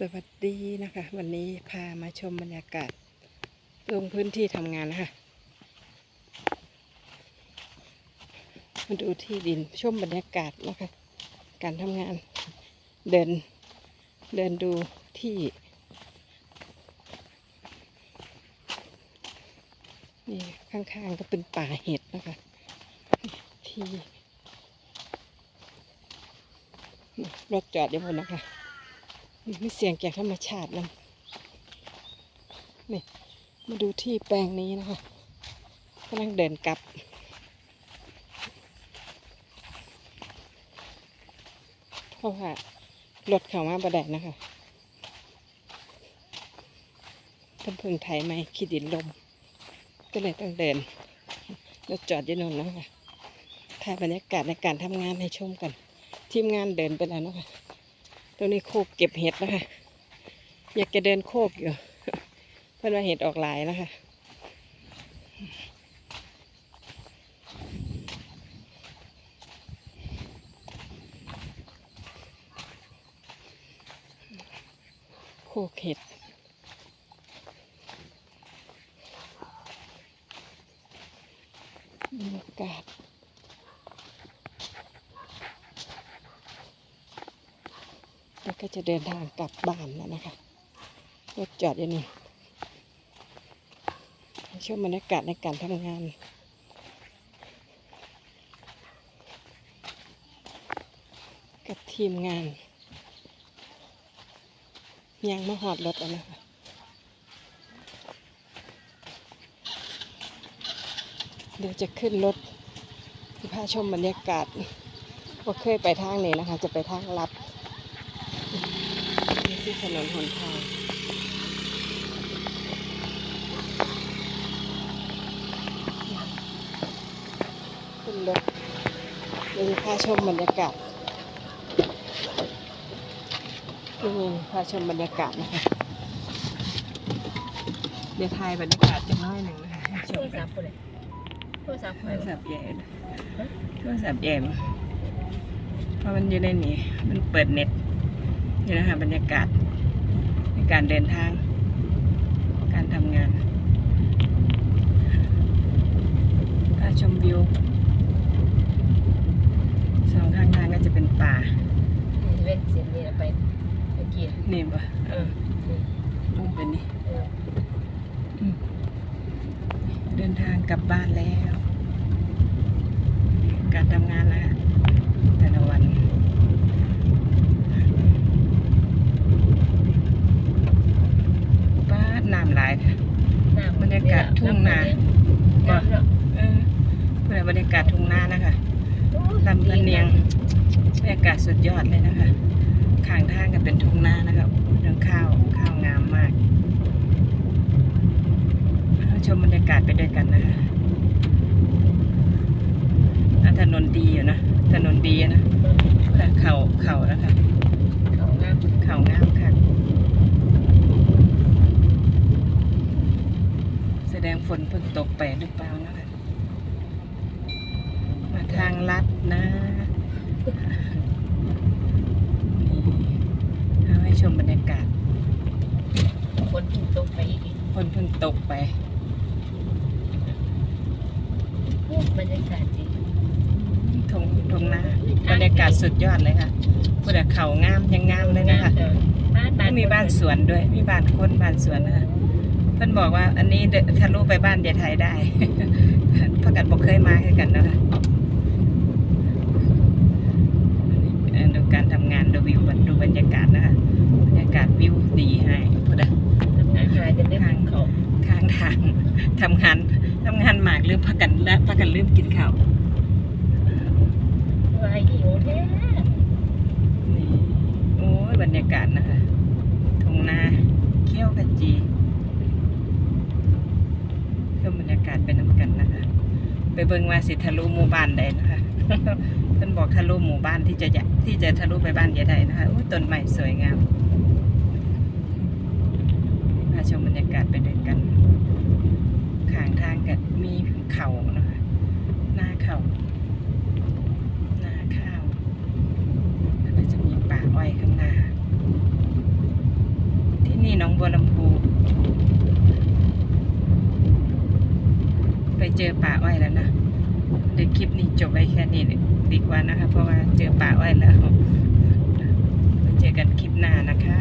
สวัสดีนะคะ วันนี้พามาชมบรรยากาศลงพื้นที่ทำงานนะคะมาดูที่ดินชมบรรยากาศนะคะ การทำงานเดินเดินดูที่นี่ข้างๆก็เป็นป่าเห็ดนะคะ ที่รถจอดอยู่บนนะคะ มีเสียงจากธรรมชาตินะนี่ มาดูที่แปลงนี้นะคะกำลังเดินกลับ เพราะว่ารถเข้ามาบ่ได้นะคะเพิ่นเพึ่งไถไหมขี้ดินลม ก็เลยต้องเดินรถจอดอยืนนนนะคะถ่ายบรรยากาศในการทำงานให้ชมกัน ทีมงานเดินไปแล้วนะคะ ตรงนี้โคกเก็บเห็ดนะคะ อยากจะเดินโคกอยู่ เพื่อนว่าเห็ดออกหลายนะคะโคกเห็ดบรรยากาศ แล้วก็จะเดินทางกลับบ้านแล้วนะคะรถจอดอยู่นี่ให้ชมบรรยากาศในการทำงานกับทีมงานยังมาหอดรถแล้วนะคะเดี๋ยวจะขึ้นรถที่พาชมบรรยากาศว่าเคยไปทางนี้นะคะ จะไปทางลัด นี่คือถนนหนทางขึ้นรถเดี๋ยวจะพาชมบรรยากาศนี่พาชมบรรยากาศนะคะ เดี๋ยวถ่ายบรรยากาศจะน้อยหนึ่งนะคะให้ชโทมรกัศันพท์คนเลยโทรศัพท์โทใครรวะศัพท์ใหญ่โทรศัพท์ใหญ่เพราะมันอยู่ในนี้ มันเปิดเน็ต นี่นะคะบรรยากาศในการเดินทาง การทำงานพาชมวิวสองข้างทางก็จะเป็นป่านี่เว้นเสียงนี่นะไปเมื่อกี้นี่ปะเออนี่ลงเป็นนี่เออเดินทางกลับบ้านแล้ว การทำงานนะคะแต่ละวัน บ้านน้ำหลายค่ะ น้ำ บรรยากาศทุ่งนา น้ำเนาะ เออเพื่อ บรรยากาศทุ่งนานะคะลำพะเนียงบรรยากาศสุดยอดเลยนะคะข้างทางก็เป็นทุ่งนานะคะเรื่องข้าวข้าวงามมากเราชมบรรยากาศไปด้วยกันนะคะถนนดีอยู่นะถนนดีนะแต่เขาเขานะคะเขางามเขางามค่ะ แสดงฝนเพิ่งตกไปหรือเปล่านะคะ ทางลัดนะนี่เอาให้ชมบรรยากาศคนถึงตกไปอีกฝนเพิ่งตกไปบรรยากาศดีทงทงนาบรรยากาศสุดยอดเลยค่ะพูดแต่เขางามยังงามเลยนะคะออบ้านบ้านมีบ้านสวนด้วย มีบ้านคนบ้านสวนนะคะเพิ่นบอกว่าอันนี้เดินทะลุไปบ้านยายไทยได้เพราะกันบอกเคยมาคือกันนะคะเอ่อดูการทำงานดูวิวดูบรรยากาศนะคะบรรยากาศวิวดีให้พูดอะ ทำงานหาจะได้กินเขา ข้างทาง ทำงานทำงานหมากลืมพักกันและพักกันลืมกินข้าววายหิวแท้นี่โอ้ยบรรยากาศนะคะทุ่งนาเขี้ยวขจีเพิ่มบรรยากาศไปน้ำกันนะคะ ไปเบิ่งว่าสิทะลุหมู่บ้านใดนะคะเพิ่นบอกทะลุหมู่บ้านที่จะอยากที่จะทะลุไปบ้านยายไทยนะคะอุ้ยต้นไม้สวยงามมาชมบรรยากาศไปด้วยกัน ข้างทางก็มี เขานะคะหน้าเขาหน้าข้าวแล้วก็จะมีป่าอ้อยข้างหน้าที่น้องบัวลำพู ไปเจอป่าอ้อยแล้วนะเดี๋ยวคลิปนี้จบไว้แค่นี้ดีกว่านะคะ เพราะว่าเจอป่าอ้อยแล้วไปเจอกันคลิปหน้านะคะ